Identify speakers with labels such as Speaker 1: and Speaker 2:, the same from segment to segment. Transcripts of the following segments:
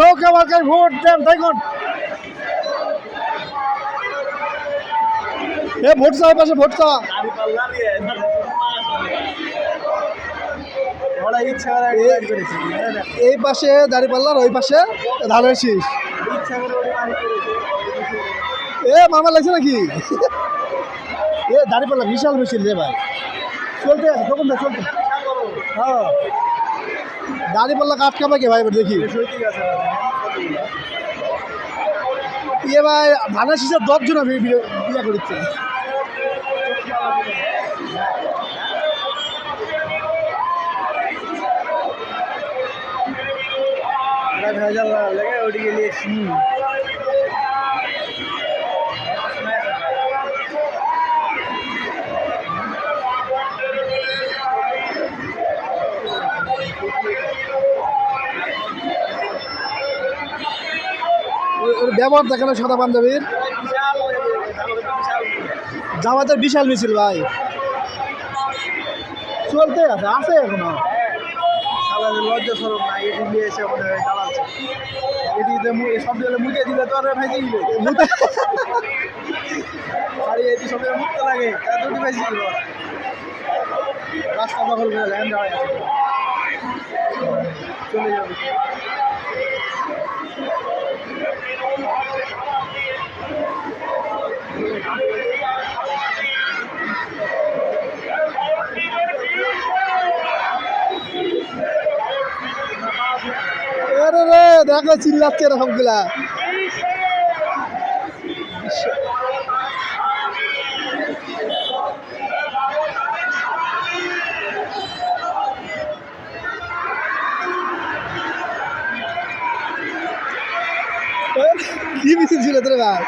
Speaker 1: নৌকা মার্কায় ভোট দেন, দেখুন। এ ভোট চাওয়ার পাশে ভোট চাওয়া। এই পাশে দাঁড়িপাল্লার ওই পাশে ধানের শীষ। এ, মামা লাগছে নাকি? এ দাঁড়িপাল্লা বিশাল মিছিল রে ভাই। চলতে আছে চলতে। হ্যাঁ। দাঁড়িপাল্লা কাটকাবে কে ভাই? দেখি। ইয়ে ভাই, ধানের শীষের দশ জন আমি বিয়ে করছে। ওর- ওর ব্যবহার দেখানো সাদা পাঞ্জাবির জামাতের বিশাল মিছিল ভাই। চলতে আছে আছে এখনও।
Speaker 2: লজ্জা সরম না এটি নিয়ে এসে মনে হয় চালাচ্ছে এটিতে সব দিলে মুখে দিলে তো আর ভেজে দিবে আর এটি সব মুখতে লাগে তাই তো ভেজে দিল রাস্তা দখল করে ল্যান্ড দেওয়া চলে যাবে।
Speaker 1: আরে রে দেখো চিল্লাচ্ছে এরকমগুলা কি মিছিল ছিল তোর ভাই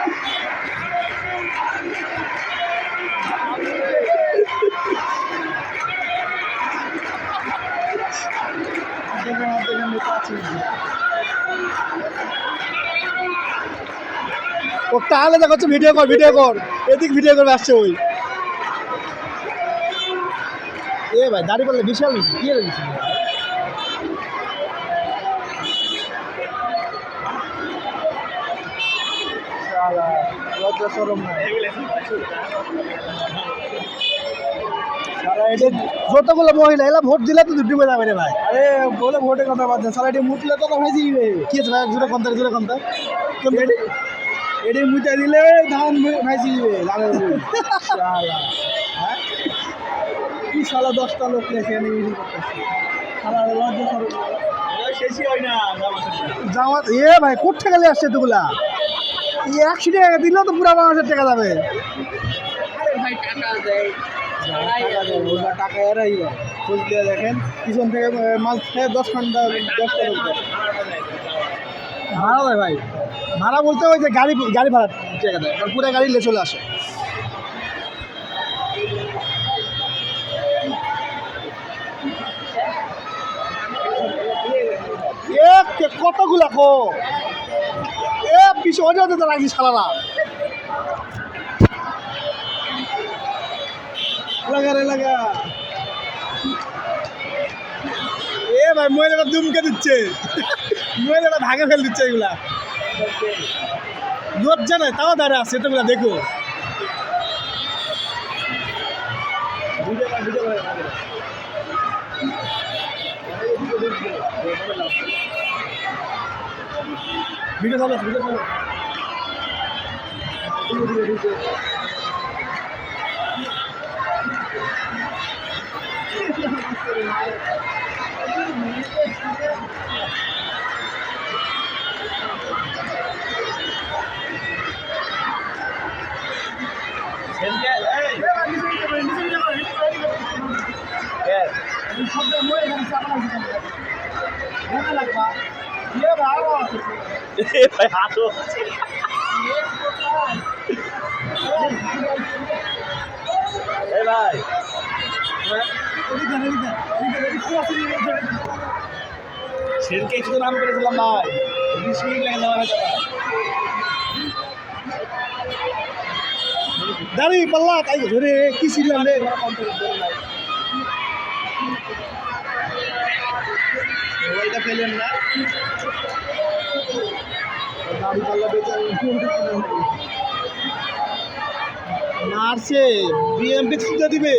Speaker 1: ও তাহলে দেখাচ্ছে ভিডিও কর ভিডিও কর। এদিক ভিডিও করবে আসছে ওই। এ ভাই দাড়ি পারলে বিশাল কি এর মিছিল
Speaker 2: লজ্জা সরম না।
Speaker 1: সারা এটা যতগুলো মহিলা এলা ভোট দিলে তো ডুবে যাবে রে ভাই।
Speaker 2: আরে বলে ভোটে কথা বাদ সারা এটি মুতলে তো ভেজে দিবে
Speaker 1: কি আছে ভাই? জোরে কন্তার জোরে কন্তার
Speaker 2: এটি মুতে দিলে ধান ভেজে দিবে ধানের মুই হ্যাঁ? কি শালা দশটা লোক লেখে এনে মিটিং করতেছে। শালা লজ্জা সরম শেষই হয় না
Speaker 1: জামাত এ ভাই কোথা গেলে আসছে এতগুলা? একশো টাকা দিলেও তো পুরা বাংলাদেশের টাকা যাবে।
Speaker 2: টাকা দেয়, টাকা এরাই খোঁজ দিয়ে দেখেন পিছন থেকে মাছ খেয়ে দশ ঘণ্টা দশটা লোক দেয়
Speaker 1: ভাই। ভাড়া বলতে ওই যে গাড়ি গাড়ি ভাড়া দেয়। পুরো গাড়ি নিয়ে চলে আসে কতগুলা কো? এ ওটা তো রাখি সালারা
Speaker 2: লাগা রে লাগা
Speaker 1: এ ভাই মহিলাটা দুমকে দিচ্ছে। মহিলাটা ভাগে ফেল দিচ্ছে এগুলা। লজ্জা নাই তাও দাঁড়া আছে তোমরা দেখো।
Speaker 2: ভিডিও কর, ভিডিও করে
Speaker 1: ভিডিও চালো ভিডিও চালো
Speaker 2: ভাই সেদিনকে কিছু নাম করেছিলাম ভাই বিশ মিনিট লাগে হয়েছে
Speaker 1: পাল্লা, তাই ধরে, কি ছিলাম রে?
Speaker 2: মোবাইলটা পেলেন না। দাড়ি পাল্লা বেচা
Speaker 1: মারছে বিএমপি ছুটে দিবে।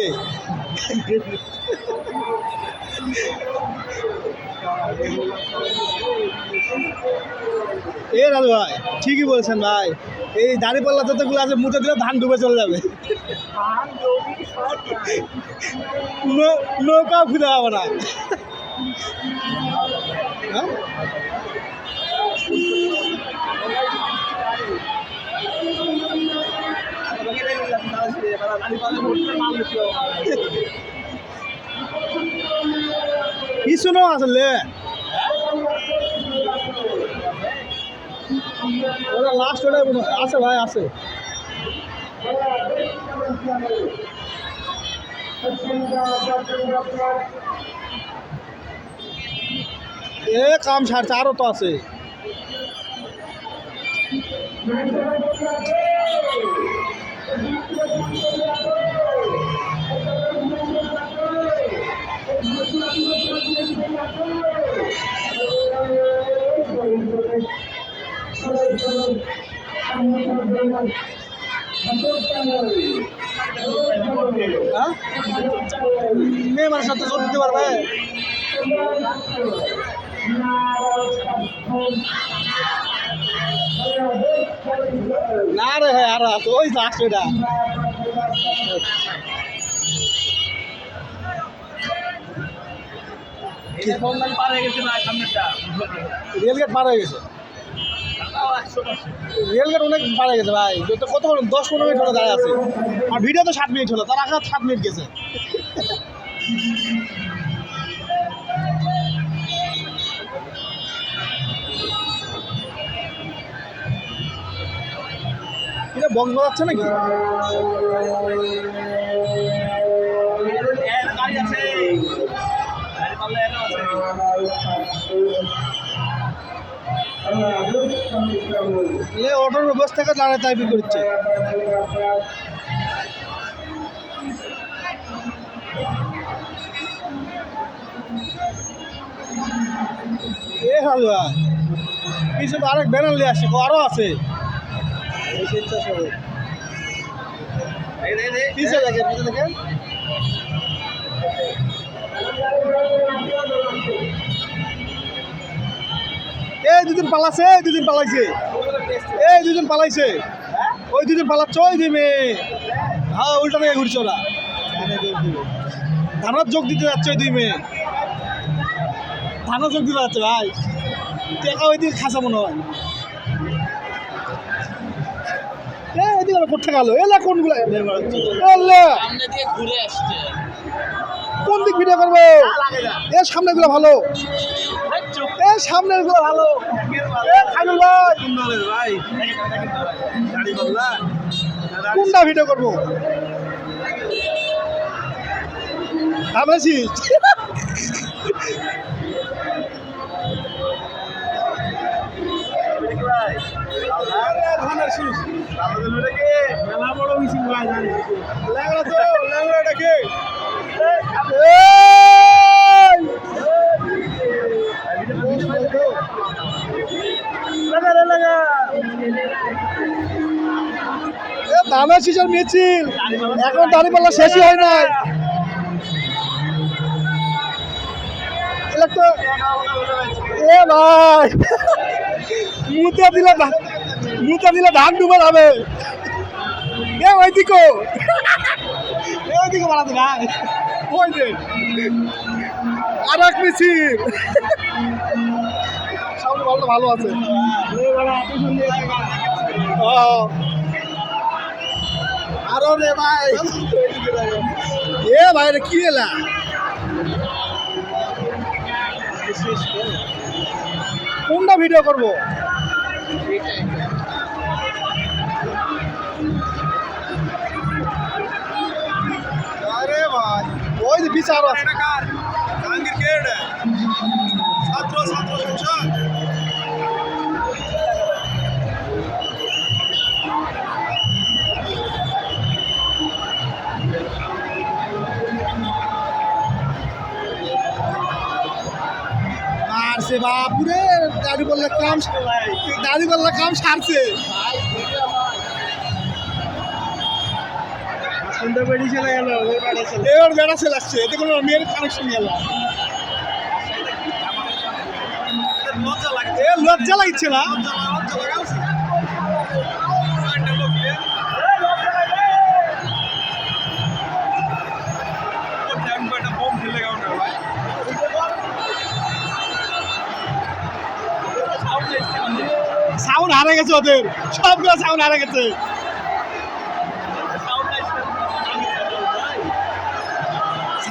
Speaker 1: এ রাজু ভাই ঠিকই বলছেন ভাই। এই দাঁড়িপাল্লা যতগুলো আছে মুখে দিলে ধান ডুবে চলে যাবে।
Speaker 2: ধান জমি
Speaker 1: নৌ- নৌকাও খুঁজে হবে না। হ্যাঁ
Speaker 2: আমাকে দেখে যাচ্ছে, তারা ছেড়ে যায়, তারা দাড়ি পাল্লা ভর্তি মাল বেশি হবে।
Speaker 1: পিছনেও আসলে ওটা লাস্ট ওটাই মনে হয়। আছে ভাই আছে এ কাম সারছে আরও তো আছে। হ্যাঁ? মেয়ে মানুষ সাথে জোর পারবে? না রে আরও ওই লাস্ট
Speaker 2: এটা।
Speaker 1: রেলগেট পার হয়ে গেছে। রেলগেট অনেক পার গেছে ভাই। কত দশ পনেরো মিনিট হলো দাঁড়িয়ে আছে। আর ভিডিও তো সাত মিনিট হলো তার আগে সাত মিনিট গেছে। এটা বক্স বাজাচ্ছে নাকি? অটোর বস থেকে দাঁড়ায় টাইপিং করছে। এ হালুয়া কিছু আরেক ব্যানার নিয়ে আসছে আরও আছে। এই দুদিন পালাছে দুদিন পালাইছে। এই দুদিন পালাইছে। ওই দুদিন পালাচ্ছে, ওই দুই মেয়ে। হ্যাঁ উল্টা দিকে ঘুরছে ওরা। ধানের যোগ দিতে যাচ্ছে ওই দুই মেয়ে। ধানের যোগ দিতে যাচ্ছে, ভাই। টেকা ওই দিকে খাসা মনে হয়। এদিকে কোথা গেল? এলা কোনগুলা?
Speaker 2: সামনে
Speaker 1: কোন দিক ভিডিও করব? এ সামনেগুলো ভালো। এ সামনেগুলো ভালো। এ ভাই।
Speaker 2: গাড়ি পাল্লা
Speaker 1: কোনটা ভিডিও করব?
Speaker 2: ভাই
Speaker 1: ধানের শীষ।
Speaker 2: মেলা
Speaker 1: ধানের শীষের মিছিল। এখন দাঁড়িপাল্লা শেষই হয় নাই এ, ভাই। মুতে দিলে মুতে দিলে ধান ডুবে যাবে। এ, ওই দিকো এ, ওই দিকে বাড়াতে ভাই। ওই যে। আর এক মিছিল। সামনে ভালো ভালো আছে। আরও রে ভাই। এ, ভাই রে, কি এলা? কোনটা ভিডিও করব? ওই যে বিচার আছে।
Speaker 2: জাহাঙ্গীর কেড ছাত্র ছাত্র সংসদ।
Speaker 1: সারছে বাপুরে দাড়ি বললে কাম দাড়ি বললে কাম সারছে। এবার বেড়া চলে আসছে এতে কোনো মেয়ের কানেকশন গেল
Speaker 3: লজ্জা লাগে
Speaker 1: লজ্জা লাগছে না। সাউন্ড হারা গেছে ওদের। সবগুলো সাউন্ড হারা গেছে।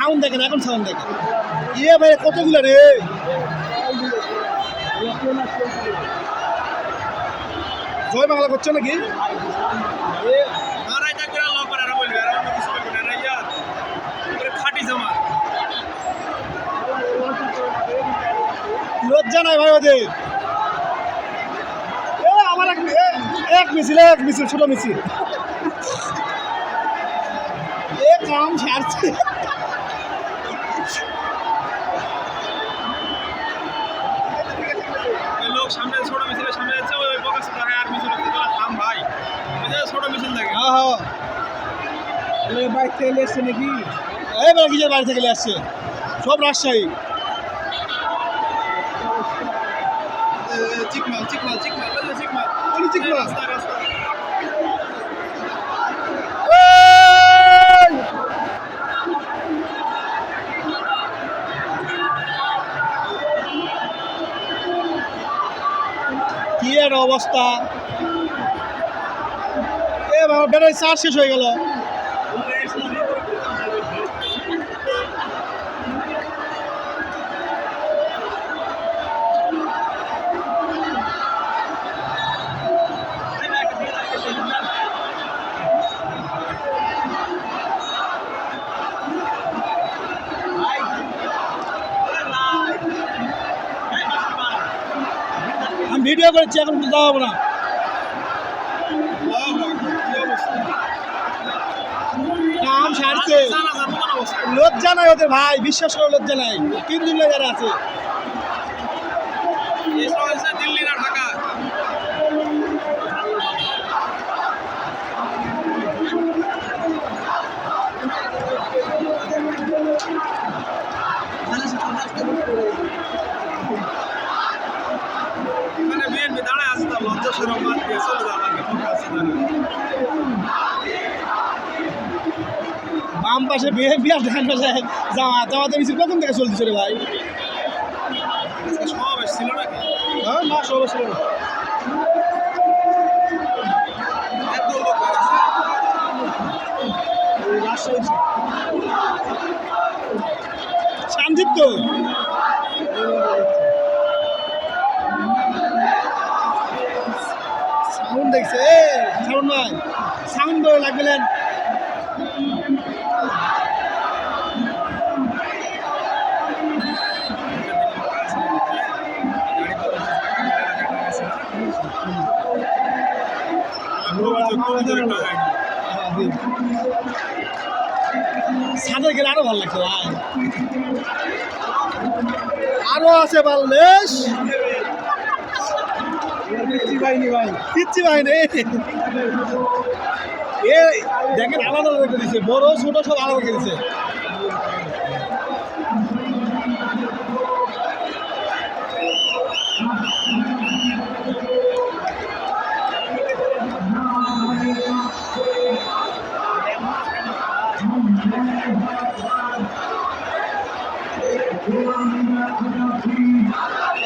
Speaker 1: সাউন্ড দেখেন এখন সাউন্ড দেখেন। ইয়ে ভাই কতগুলো রে? জয় বাংলা করছ নাকি? লজ্জা নাই ভাই ওদের। আমার এক এক মিছিল এক মিছিল ছোট মিছিল। এ কাম ছাড়ছে
Speaker 3: সামনে ছোট মিছিল সামনে যাচ্ছে ওই থাকে আর মিছিল থাম ভাই। ছোট মিছিল থাকে
Speaker 1: হ্যাঁ হ্যাঁ।
Speaker 3: বাইক থেকে এসছে নাকি?
Speaker 1: এই বেলা কিসের বাড়ি থেকে আসছে। সব রাজশাহী।
Speaker 3: চিকমাল চিকমাল চিকমাল চিকমাল।
Speaker 1: চিকমাল? এর অবস্থা। এ বাবা ব্যাটারি চার্জ শেষ হয়ে গেল আমি ভিডিও করেছি, এখন পারব না। সারছে। লজ্জা নাই ওদের ভাই, বিশ্বাস করে লজ্জা নাই। তিন দিন যারা আছে
Speaker 3: দিল্লি না ঢাকা মানে বিএনপি দাঁড়ায় আছে তো লজ্জা সরম বাদ দিয়ে চলে যাওয়া লাগে মুখ
Speaker 1: বাম পাশে বিএনপি আর ডান পাশে জামা জামাতে মিছিল কখন থেকে চলতেছে রে ভাই?
Speaker 3: সমাবেশ ছিল নাকি?
Speaker 1: হ্যাঁ? না সব ছিল না।
Speaker 3: এত
Speaker 1: দেখছে। এ সাউন্ড নয় সাউন্ড লাগবেন সাদে গেলে আরও ভালো লাগতো ভাই। আরও আছে বাংলাদেশ।
Speaker 3: পাইনি ভাই।
Speaker 1: কিচ্ছু ভাই নেই এ, দেখেন, আলাদা রেখে দিছে। বড়, ছোট, সব আলাদা রেখে দিছে।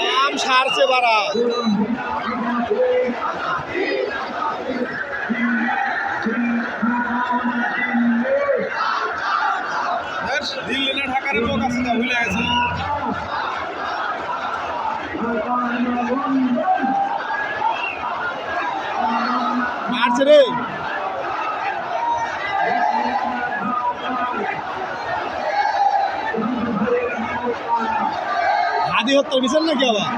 Speaker 1: কাম সারছে বাড়া।
Speaker 3: দিল্লি না ঢাকার লোক আছে, তো ভুলে গেছে।
Speaker 1: মারছে রে। হাদি হত্যার বিচার নাকি আবার?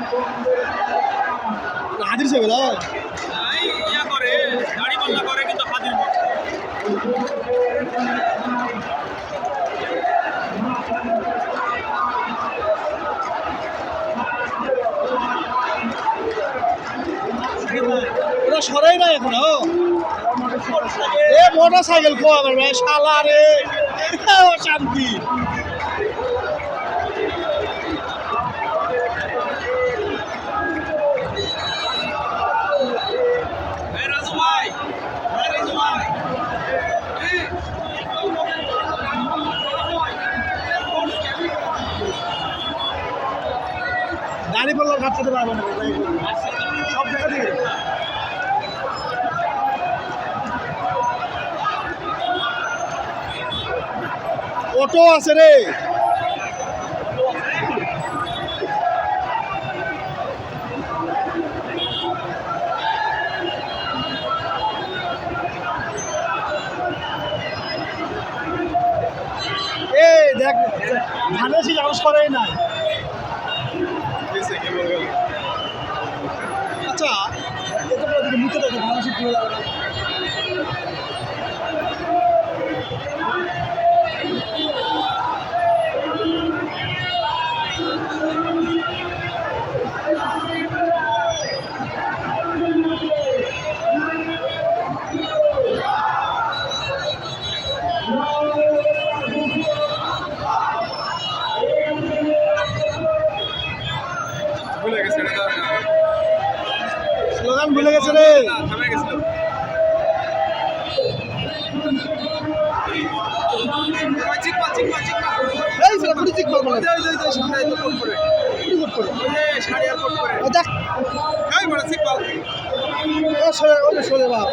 Speaker 1: হাদির ছবি দাও।
Speaker 3: করে, গাড়ি পাল্লা করে কিন্তু হাজির
Speaker 1: ওরা সরাই না এখনও। এ মোটর সাইকেল খোয়া আমার ভাই শালা রে। শান্তি দাড়ি পাল্লা কাটতে পারব না সব জায়গা থেকে। অটো আছে রে। দেখ ধানের শীষ আরও করাই নাই।
Speaker 2: কোট করে।
Speaker 1: ও দেখ। ও বাপ।